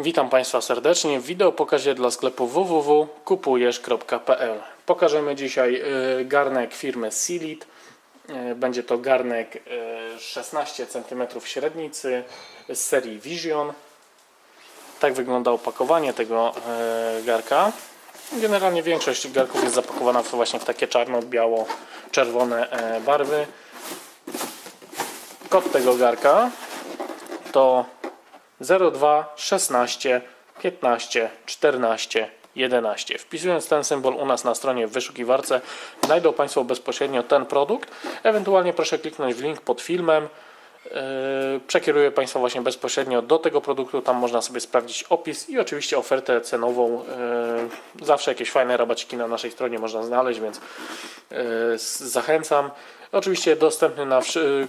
Witam Państwa serdecznie w wideo pokazie dla sklepu www.kupujesz.pl Pokażemy dzisiaj y, garnek firmy Sealit. Y, Będzie to garnek y, 16 cm średnicy z serii Vision. Tak wygląda opakowanie tego y, garka. Generalnie większość garków jest zapakowana właśnie w takie czarno-biało-czerwone e, barwy. Kod tego garka to 02 16 15 14 11. Wpisując ten symbol u nas na stronie w wyszukiwarce, znajdą Państwo bezpośrednio ten produkt. Ewentualnie proszę kliknąć w link pod filmem. Yy, Przekieruję Państwa właśnie bezpośrednio do tego produktu. Tam można sobie sprawdzić opis i oczywiście ofertę cenową. Yy, Zawsze jakieś fajne rabaciki na naszej stronie można znaleźć, więc yy, zachęcam. Oczywiście dostępny na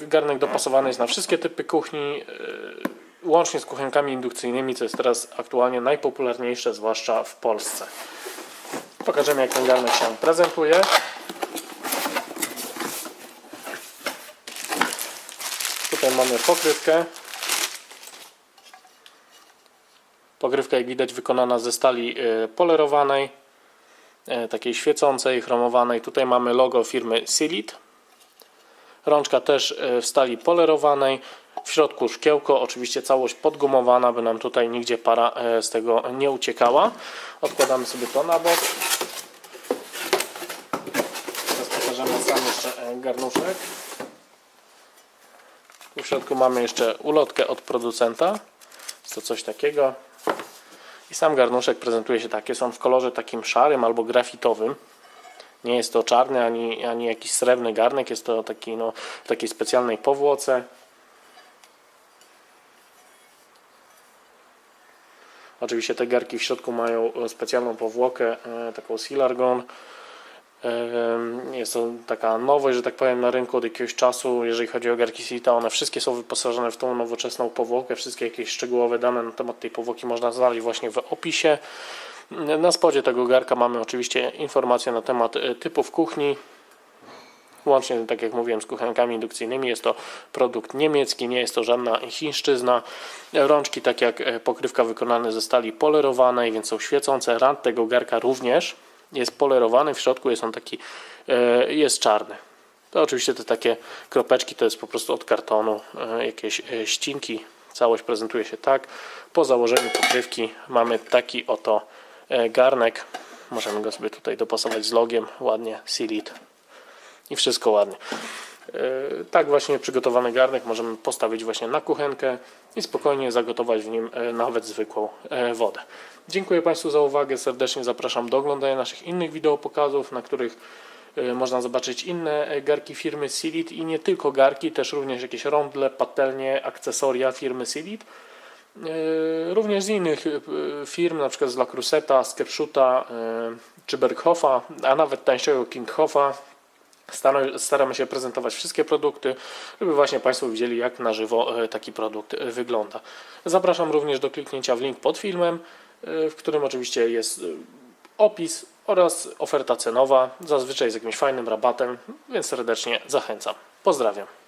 garnek dopasowany jest na wszystkie typy kuchni. Łącznie z kuchenkami indukcyjnymi, co jest teraz aktualnie najpopularniejsze, zwłaszcza w Polsce. Pokażemy jak ten garnek się prezentuje. Tutaj mamy pokrywkę. Pokrywka jak widać wykonana ze stali y, polerowanej, y, takiej świecącej, chromowanej. Tutaj mamy logo firmy Silit. Rączka też e, w stali polerowanej. W środku szkiełko, oczywiście całość podgumowana, by nam tutaj nigdzie para e, z tego nie uciekała. Odkładamy sobie to na bok. Teraz pokażemy sam jeszcze e, garnuszek. Tu w środku mamy jeszcze ulotkę od producenta. Jest to coś takiego. I sam garnuszek prezentuje się tak. Jest on w kolorze takim szarym albo grafitowym. Nie jest to czarny ani, ani jakiś srebrny garnek, jest to taki, no, w takiej specjalnej powłoce. Oczywiście te garki w środku mają e, specjalną powłokę, e, taką Silargon. E, Jest to taka nowość, że tak powiem, na rynku od jakiegoś czasu. Jeżeli chodzi o garki Sita, one wszystkie są wyposażone w tą nowoczesną powłokę. Wszystkie jakieś szczegółowe dane na temat tej powłoki można znaleźć właśnie w opisie. Na spodzie tego garka mamy oczywiście informacje na temat typów kuchni. Łącznie, tak jak mówiłem, z kuchenkami indukcyjnymi. Jest to produkt niemiecki, nie jest to żadna chińszczyzna. Rączki, tak jak e, pokrywka, wykonane ze stali polerowanej, więc są świecące. Rand tego garka również jest polerowany. W środku jest on taki, e, jest czarny. To oczywiście te takie kropeczki to jest po prostu od kartonu, e, jakieś ścinki. Całość prezentuje się tak. Po założeniu pokrywki mamy taki oto garnek. Możemy go sobie tutaj dopasować z logiem, ładnie, Silit i wszystko ładnie. E, Tak właśnie przygotowany garnek możemy postawić właśnie na kuchenkę i spokojnie zagotować w nim e, nawet zwykłą e, wodę. Dziękuję Państwu za uwagę, serdecznie zapraszam do oglądania naszych innych wideo pokazów, na których można zobaczyć inne garki firmy Silit i nie tylko garki, też również jakieś rondle, patelnie, akcesoria firmy Silit. Również z innych firm, na przykład z La Cruseta, z czy Berghoffa, a nawet tańszego Kinghoffa. Stara- Staramy się prezentować wszystkie produkty, żeby właśnie Państwo widzieli, jak na żywo e, taki produkt e, wygląda. Zapraszam również do kliknięcia w link pod filmem, e, w którym oczywiście jest opis oraz oferta cenowa, zazwyczaj z jakimś fajnym rabatem, więc serdecznie zachęcam. Pozdrawiam.